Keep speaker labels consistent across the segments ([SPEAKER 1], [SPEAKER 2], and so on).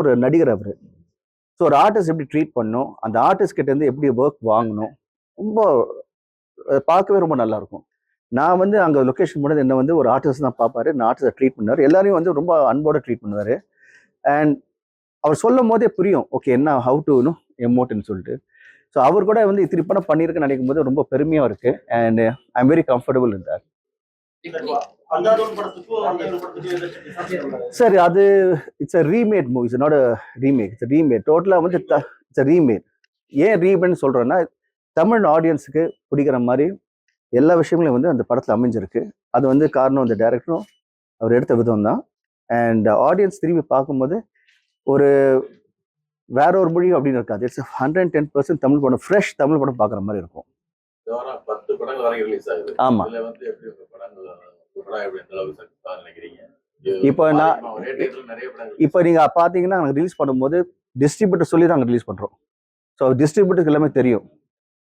[SPEAKER 1] ஒரு நடிகர் அவர். ஸோ ஒரு ஆர்டிஸ்ட் எப்படி ட்ரீட் பண்ணணும்? அந்த ஆர்டிஸ்ட் கிட்டேருந்து எப்படி ஒர்க் வாங்கணும்? ரொம்ப பார்க்கவே ரொம்ப நல்லா இருக்கும் நான் வந்து அங்கே லொக்கேஷன் போனது என்ன வந்து ஒரு ஆர்டிஸ்ட் தான் பார்ப்பாரு. நான் ஆர்டிஸ்டை ட்ரீட் பண்ணார் எல்லாரையும் வந்து ரொம்ப அன்போட ட்ரீட் பண்ணுவார். அண்ட் அவர் சொல்லும் போதே புரியும். ஓகே என்ன ஹவு டு எமோட்டுன்னு சொல்லிட்டு. ஸோ அவர் கூட வந்து இத்திரி படம் பண்ணியிருக்குன்னு நினைக்கும் போது ரொம்ப பெருமையாக இருக்குது and I am very comfortable இருந்தார் சார் அது it's a remade movie it's not remake it's remade டோட்டலாக வந்து இட்ஸ் ரீமேட் ஏன் ரீமேட்னு சொல்கிறேன்னா தமிழ் ஆடியன்ஸுக்கு பிடிக்கிற மாதிரி எல்லா விஷயங்களும் வந்து அந்த படத்தில் அமைஞ்சிருக்கு. அது வந்து காரணம் அந்த டைரக்டரும் அவர் எடுத்த விதம் தான் அண்ட் ஆடியன்ஸ் திரும்பி பார்க்கும்போது ஒரு வேற ஒரு மொழி அப்படின்னு இருக்காது. It's hundred ten percent Tamil படம் ஃப்ரெஷ் தமிழ் படம் பார்க்குற மாதிரி இருக்கும்.
[SPEAKER 2] இந்த
[SPEAKER 1] இப்போ நான் இப்போ நீங்கள் பார்த்தீங்கன்னா நாங்கள் ரிலீஸ் பண்ணும்போது டிஸ்ட்ரிபியூட்டர் சொல்லி தான் நாங்கள் ரிலீஸ் பண்ணுறோம் ஸோ டிஸ்ட்ரிபியூட்டருக்கு எல்லாமே தெரியும்.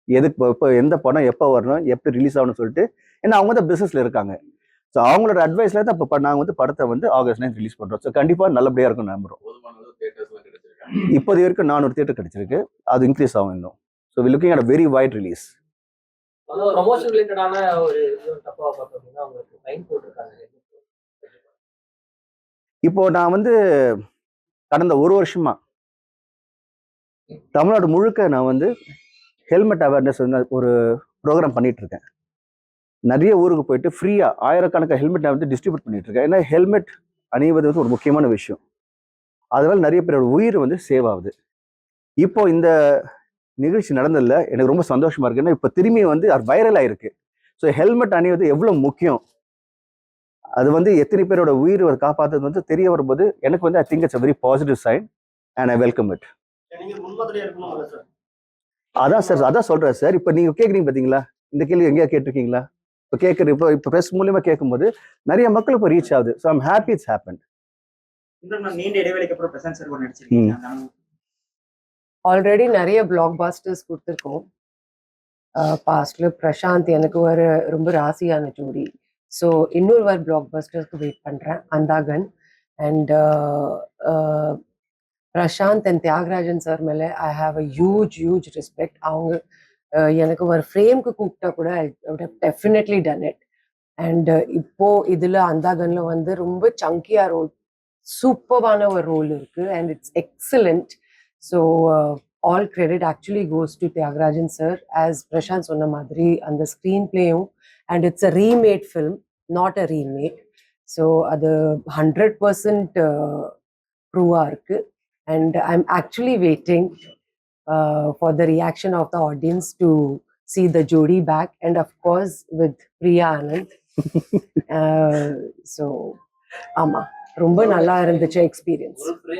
[SPEAKER 1] எதுக்கு இப்போ- எந்த படம் எப்போ வரணும் எப்படி ரிலீஸ் ஆகணும்னு சொல்லிட்டு. ஏன்னா அவங்க தான் பிஸ்னஸில் இருக்காங்க. ஸோ அவங்களோட அட்வைஸில் தான் இப்போ நாங்கள் வந்து படத்தை வந்து ஆகஸ்ட் நைன் ரிலீஸ் பண்ணுறோம் ஸோ கண்டிப்பாக நல்லபடியாக இருக்கும் நம்புறோம். இப்போது வரைக்கும் நானூறு தேட்டர் கிடைச்சிருக்கு. அது இன்க்ரீஸ் ஆகும் இன்னும். So we looking at very wide release
[SPEAKER 3] promotion ரிலேட்டடான ஒரு தப்பா ஃபைன் போட்டிருக்காங்க.
[SPEAKER 1] இப்போ நான் வந்து கடந்த ஒரு வருஷமா தமிழ்நாடு முழுக்க நான் வந்து ஹெல்மெட் அவேர்னஸ் வந்து ஒரு ப்ரோக்ராம் பண்ணிட்டு இருக்கேன் நிறைய ஊருக்கு போயிட்டு ஃப்ரீயாக ஆயிரக்கணக்கான ஹெல்மெட் நான் வந்து டிஸ்ட்ரிபியூட் பண்ணிட்டு இருக்கேன் ஏன்னா ஹெல்மெட் அணிவது வந்து ஒரு முக்கியமான விஷயம். அதனால நிறைய பேரோட உயிர் வந்து சேவ் ஆகுது. இப்போ இந்த நிகழ்ச்சி நடந்ததில்ல எனக்கு ரொம்ப சந்தோஷமா இருக்கு. ஏன்னா இப்போ திரும்பி வந்து அது வைரல் ஆயிருக்கு. ஸோ ஹெல்மெட் அணிவது எவ்வளவு முக்கியம்? அது வந்து எத்தனை பேரோட உயிர் காப்பாற்றுறது வந்து தெரிய வரும்போது எனக்கு வந்து I think it's a very positive sign and I welcome it அதான் சார் அதான் சொல்றேன் சார் இப்போ நீங்க கேக்குறீங்க பாத்தீங்களா? இந்த கேள்வி எங்கேயா கேட்டிருக்கீங்களா? இப்போ கேட்குற இப்போ இப்போ ப்ரெஸ் மூலியமா கேட்கும்போது நிறைய மக்கள் இப்போ ரீச் ஆகுது. So I'm happy it's happen
[SPEAKER 4] நீண்ட இடைவெளிக்கு அப்புறம் பிரசாந்த் சார் கூட நடிச்சிருக்கீங்க அந்த அனுபவம்
[SPEAKER 5] ஆல்ரெடி நிறைய பிளாக் பாஸ்டர்ஸ் கொடுத்துருக்கோம் பாஸ்ட்ல பிரசாந்த் எனக்கு ஒரு ரொம்ப ராசியான ஜோடி. ஸோ இன்னொரு வார் பிளாக் பாஸ்டர்ஸ்க்கு வெயிட் பண்ணுறேன் Andhagan and Prashanth and Thiagarajan sir மேலே I have a huge huge respect அவங்க எனக்கு ஒரு ஃப்ரேம்க்கு கூப்பிட்டா கூட I definitely done it and இப்போ இதில் அந்தாகனில் வந்து ரொம்ப சங்கியா ரோல் சூப்பரான ஒரு ரோல் இருக்கு. And it's excellent so all credit actually goes to Thiagarajan sir as Prashanth சொன்ன மாதிரி அந்த screen பிளேயும் and it's a remade film not a remake so அது ஹண்ட்ரட் பர்சன்ட் ப்ரூவாக இருக்கு. And I am actually waiting for the reaction of the audience to see the jodi back and of course with Priya Anand so ஆமா ரொம்ப நல்லா இருந்துச்சு experience
[SPEAKER 3] ஒரு frame